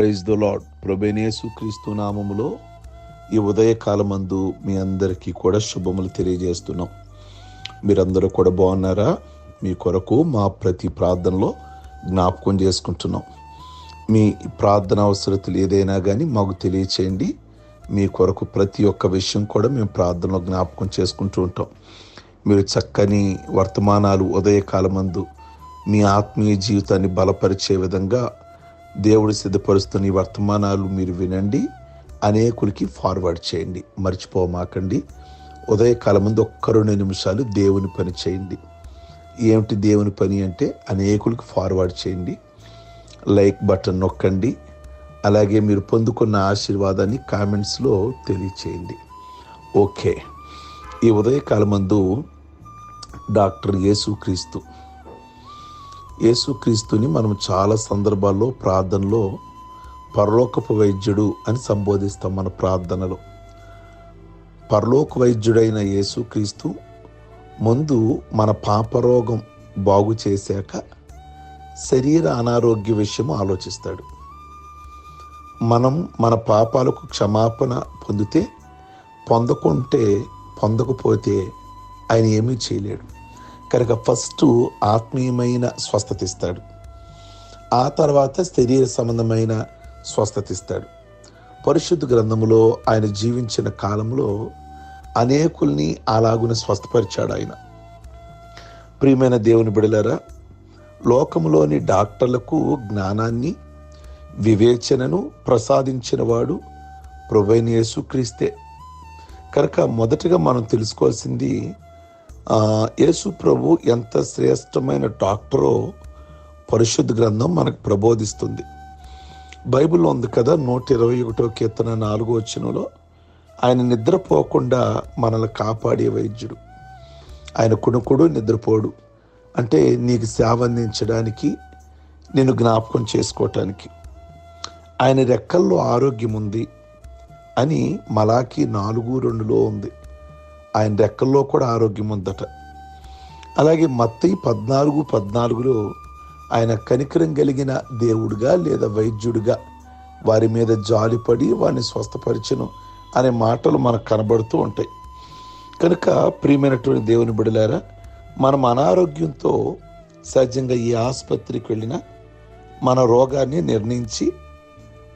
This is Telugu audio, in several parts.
ప్రైజ్ ద లాడ్ ప్రభేనేసు క్రీస్తు నామములో ఈ ఉదయకాలమందు మీ అందరికీ కూడా శుభములు తెలియజేస్తున్నాం. మీరందరూ కూడా బాగున్నారా? మీ కొరకు మా ప్రతి ప్రార్థనలో జ్ఞాపకం చేసుకుంటున్నాం. మీ ప్రార్థన అవసరతలు ఏదైనా కానీ మాకు తెలియచేయండి. మీ కొరకు ప్రతి ఒక్క విషయం కూడా మేము ప్రార్థనలో జ్ఞాపకం చేసుకుంటూ ఉంటాం. మీరు చక్కని వర్తమానాలు ఉదయకాలమందు మీ ఆత్మీయ జీవితాన్ని బలపరిచే విధంగా దేవుడు సిద్ధపరుస్తున్న ఈ వర్తమానాలు మీరు వినండి. అనేకులకి ఫార్వర్డ్ చేయండి. మర్చిపోమాకండి. ఉదయకాలం ముందు ఒక్క రెండు నిమిషాలు దేవుని పని చేయండి. ఏమిటి దేవుని పని అంటే అనేకులకి ఫార్వర్డ్ చేయండి. లైక్ బటన్ నొక్కండి. అలాగే మీరు పొందుకున్న ఆశీర్వాదాన్ని కామెంట్స్లో తెలియచేయండి. ఓకే ఈ ఉదయకాలమందు డాక్టర్ యేసుక్రీస్తు యేసుక్రీస్తుని మనం చాలా సందర్భాల్లో ప్రార్థనలో పరలోకపు వైద్యుడు అని సంబోధిస్తాం మన ప్రార్థనలో. పరలోక వైద్యుడైన యేసుక్రీస్తు ముందు మన పాపరోగం బాగు చేశాక శరీర అనారోగ్య విషయం ఆలోచిస్తాడు. మనం మన పాపాలకు క్షమాపణ పొందితే పొందకుంటే పొందకపోతే ఆయన ఏమీ చేయలేడు. కనుక ఫస్ట్ ఆత్మీయమైన స్వస్థత ఇస్తాడు ఆ తర్వాత శరీర సంబంధమైన స్వస్థత ఇస్తాడు పరిశుద్ధ గ్రంథములో ఆయన జీవించిన కాలంలో అనేకుల్ని అలాగున స్వస్థపరిచాడు ఆయన. ప్రియమైన దేవుని బిడలారా లోకంలోని డాక్టర్లకు జ్ఞానాన్ని వివేచనను ప్రసాదించిన వాడు ప్రభైన యేసుక్రీస్తే. కనుక మొదటగా మనం తెలుసుకోవాల్సింది యేసు ప్రభు ఎంత శ్రేష్టమైన డాక్టరో పరిశుద్ధ గ్రంథం మనకు ప్రబోధిస్తుంది. బైబిల్లో ఉంది కదా నూట ఇరవై ఒకటో కీర్తన నాలుగో వచ్చినలో ఆయన నిద్రపోకుండా మనల్ని కాపాడే వైద్యుడు. ఆయన కుణుకుడు నిద్రపోడు. అంటే నీకు సేవ అందించడానికి నేను జ్ఞాపకం చేసుకోవటానికి. ఆయన రెక్కల్లో ఆరోగ్యం ఉంది అని మలాకి నాలుగు రెండులో ఉంది. ఆయన రెక్కల్లో కూడా ఆరోగ్యం ఉందట. అలాగే మత్తయి పద్నాలుగు పద్నాలుగులో ఆయన కనికరం కలిగిన దేవుడుగా లేదా వైద్యుడిగా వారి మీద జాలిపడి వారిని స్వస్థపరిచను అనే మాటలు మనకు కనబడుతూ ఉంటాయి. కనుక ప్రియమైనటువంటి దేవుని బిడలారా మనం అనారోగ్యంతో సహజంగా ఈ ఆసుపత్రికి వెళ్ళినా మన రోగాన్ని నిర్ణయించి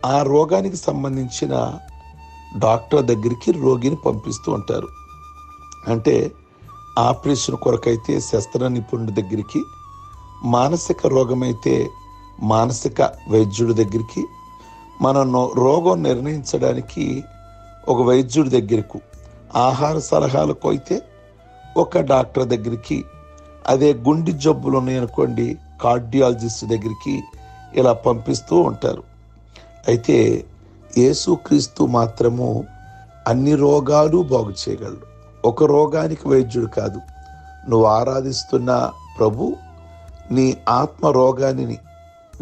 ఆ రోగానికి సంబంధించిన డాక్టర్ దగ్గరికి రోగిని పంపిస్తూ ఉంటారు. అంటే ఆపరేషన్ కొరకైతే శస్త్ర నిపుణుడి దగ్గరికి మానసిక రోగమైతే మానసిక వైద్యుడి దగ్గరికి మన రోగం నిర్ణయించడానికి ఒక వైద్యుడి దగ్గరకు ఆహార సలహాలకు అయితే ఒక డాక్టర్ దగ్గరికి అదే గుండె జబ్బులు ఉన్నాయనుకోండి కార్డియాలజిస్ట్ దగ్గరికి ఇలా పంపిస్తూ ఉంటారు. అయితే యేసుక్రీస్తు మాత్రము అన్ని రోగాలు బాగు చేయగలడు ఒక రోగానికి వైద్యుడు కాదు. నువ్వు ఆరాధిస్తున్న ప్రభు నీ ఆత్మ రోగాన్ని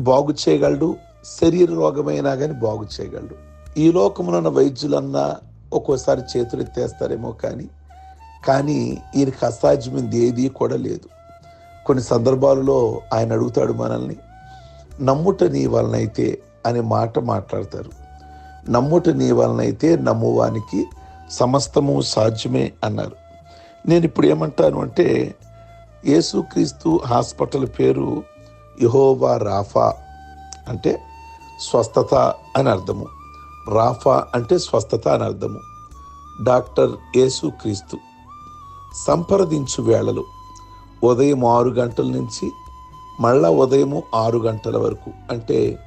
బాగు చేయగలడు శరీర రోగమైనా కానీ బాగు చేయగలడు. ఈ లోకములో వైద్యులన్నా ఒక్కోసారి చేతులు ఎత్తేస్తారేమో కానీ కానీ ఈయనకి అసాధ్యమైంది ఏది కూడా లేదు. కొన్ని సందర్భాలలో ఆయన అడుగుతాడు మనల్ని నమ్ముట నీ వలనైతే అనే మాట మాట్లాడతారు. నమ్ముట నీ వలనైతే నమ్మువానికి సమస్తము సాధ్యమే అన్నారు. నేను ఇప్పుడు ఏమంటాను అంటే యేసుక్రీస్తు హాస్పిటల్ పేరు యహోవా రాఫా అంటే స్వస్థత అని అర్థము. రాఫా అంటే స్వస్థత అని అర్థము. డాక్టర్ యేసుక్రీస్తు సంప్రదించు వేళలు ఉదయం ఆరు గంటల నుంచి మళ్ళా ఉదయము ఆరు గంటల వరకు అంటే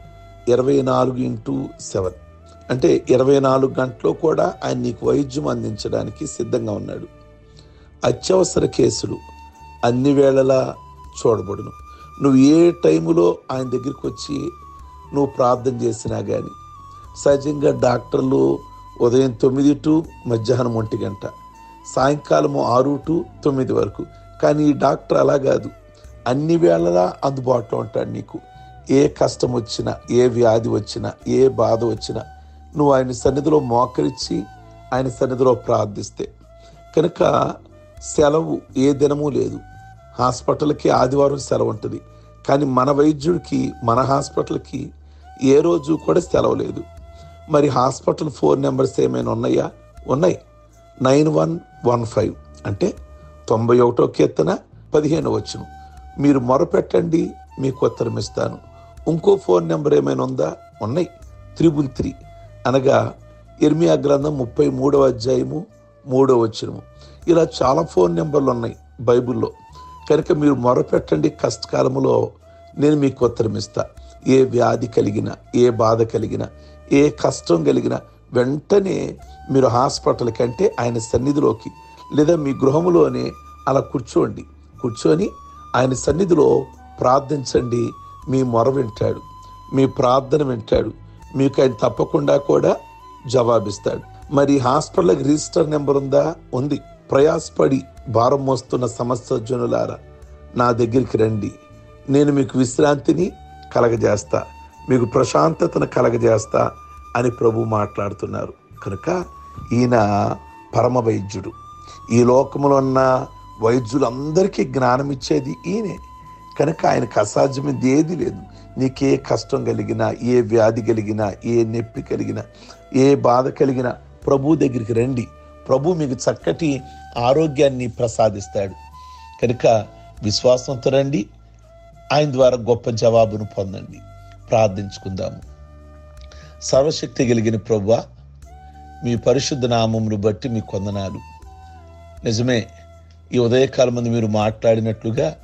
ఇరవై నాలుగు ఇంటూ సెవెన్. అంటే ఇరవై నాలుగు గంటలు కూడా ఆయన నీకు వైద్యం అందించడానికి సిద్ధంగా ఉన్నాడు. అత్యవసర కేసులు అన్ని వేళలా చూడబడును. నువ్వు ఏ టైములో ఆయన దగ్గరికి వచ్చి నువ్వు ప్రార్థన చేసినా కానీ సహజంగా డాక్టర్లు ఉదయం తొమ్మిది టు మధ్యాహ్నం ఒంటి గంట సాయంకాలము ఆరు టు తొమ్మిది వరకు. కానీ ఈ డాక్టర్ అలా కాదు. అన్ని వేళలా అందుబాటులో ఉంటాడు నీకు. ఏ కష్టం వచ్చినా ఏ వ్యాధి వచ్చినా ఏ బాధ వచ్చినా నువ్వు ఆయన సన్నిధిలో మోకరించి ఆయన సన్నిధిలో ప్రార్థిస్తే. కనుక సెలవు ఏ దినము లేదు. హాస్పిటల్కి ఆదివారం సెలవు ఉంటుంది. కానీ మన వైద్యుడికి మన హాస్పిటల్కి ఏ రోజు కూడా సెలవు లేదు. మరి హాస్పిటల్ ఫోన్ నెంబర్స్ ఏమైనా ఉన్నాయా? ఉన్నాయి. నైన్ వన్ వన్ ఫైవ్ అంటే తొంభై ఒకటో కీర్తన పదిహేను వచ్చును మీరు మొరపెట్టండి మీకు ఉత్తరం ఇస్తాను ఇంకో ఫోన్ నెంబర్ ఏమైనా ఉందా? ఉన్నాయి. Triple three. అనగా ఇర్మియా గ్రంథం ముప్పై మూడవ అధ్యాయము మూడవ వచ్చినము ఇలా చాలా ఫోన్ నెంబర్లు ఉన్నాయి బైబిల్లో. కనుక మీరు మొరపెట్టండి కష్టకాలములో నేను మీకు ఉత్తరమిస్తా. ఏ వ్యాధి కలిగిన ఏ బాధ కలిగిన ఏ కష్టం కలిగిన వెంటనే మీరు హాస్పిటల్ కంటే ఆయన సన్నిధిలోకి లేదా మీ గృహములోనే అలా కూర్చోండి. కూర్చొని ఆయన సన్నిధిలో ప్రార్థించండి. మీ మొర వింటాడు. మీ ప్రార్థన వింటాడు. మీకు ఆయన తప్పకుండా కూడా జవాబిస్తాడు. మరి హాస్పిటల్కి రిజిస్టర్ నెంబర్ ఉందా? ఉంది. ప్రయాసపడి భారం మోస్తున్న సమస్త జనులారా నా దగ్గరికి రండి. నేను మీకు విశ్రాంతిని కలగజేస్తా. మీకు ప్రశాంతతను కలగజేస్తా అని ప్రభు మాట్లాడుతున్నారు. కనుక ఈయన పరమ వైద్యుడు. ఈ లోకంలో ఉన్న వైద్యులందరికీ జ్ఞానం ఇచ్చేది ఈయనే. కనుక ఆయనకు అసాధ్యమైంది ఏది లేదు. నీకే కష్టం కలిగినా ఏ వ్యాధి కలిగినా ఏ నొప్పి కలిగినా ఏ బాధ కలిగినా ప్రభు దగ్గరికి రండి. ప్రభు మీకు చక్కటి ఆరోగ్యాన్ని ప్రసాదిస్తాడు. కనుక విశ్వాసంతో రండి. ఆయన ద్వారా గొప్ప జవాబును పొందండి. ప్రార్థించుకుందాము. సర్వశక్తి కలిగిన ప్రభు మీ పరిశుద్ధ నామమును బట్టి మీ కొందనాలు నిజమే ఈ ఉదయకాలం మంది మీరు మాట్లాడినట్లుగా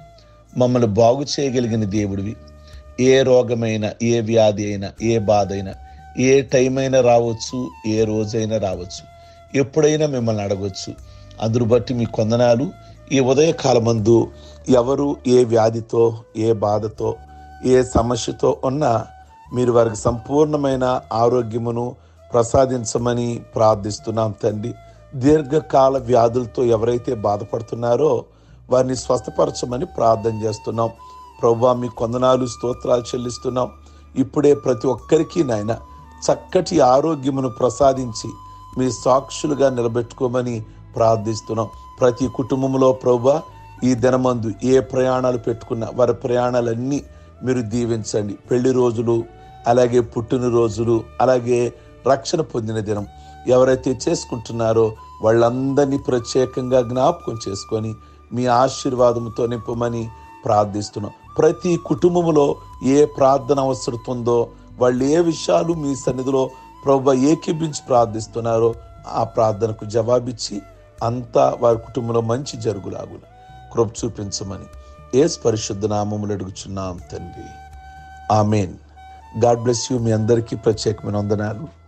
మమ్మల్ని బాగు చేయగలిగిన దేవుడివి. ఏ రోగమైనా ఏ వ్యాధి అయినా ఏ బాధ అయినా ఏ టైం అయినా రావచ్చు ఏ రోజైనా రావచ్చు. ఎప్పుడైనా మిమ్మల్ని అడగవచ్చు అందును బట్టి మీ కొందనాలు ఈ ఉదయకాలమందు ఎవరు ఏ వ్యాధితో ఏ బాధతో ఏ సమస్యతో ఉన్నా మీరు వారికి సంపూర్ణమైన ఆరోగ్యమును ప్రసాదించమని ప్రార్థిస్తున్నాం తండ్రి. దీర్ఘకాల వ్యాధులతో ఎవరైతే బాధపడుతున్నారో వారిని స్వస్థపరచమని ప్రార్థన చేస్తున్నాం. ప్రభా మీ కొందనాలు స్తోత్రాలు చెల్లిస్తున్నాం. ఇప్పుడే ప్రతి ఒక్కరికి నాయన చక్కటి ఆరోగ్యమును ప్రసాదించి మీ సాక్షులుగా నిలబెట్టుకోమని ప్రార్థిస్తున్నాం. ప్రతి కుటుంబంలో ప్రభా ఈ దినమందు ఏ ప్రయాణాలు పెట్టుకున్నా వారి ప్రయాణాలన్నీ మీరు దీవించండి. పెళ్ళి రోజులు అలాగే పుట్టినరోజులు అలాగే రక్షణ పొందిన దినం ఎవరైతే చేసుకుంటున్నారో వాళ్ళందరినీ ప్రత్యేకంగా జ్ఞాపకం చేసుకొని మీ ఆశీర్వాదంతో నింపమని ప్రార్థిస్తున్నాం. ప్రతి కుటుంబంలో ఏ ప్రార్థన అవసరతుందో ఉందో వాళ్ళు ఏ విషయాలు మీ సన్నిధిలో ప్రభు ఏకీభించి ప్రార్థిస్తున్నారో ఆ ప్రార్థనకు జవాబిచ్చి అంతా వారి కుటుంబంలో మంచి జరుగులాగున. కృప చూపించమని ఏ పరిశుద్ధ నామములు అడుగుచున్నాం తండ్రి. ఆమెన్. గాడ్ బ్లెస్ యూ మీ అందరికీ ప్రత్యేకమైన వందనాలు.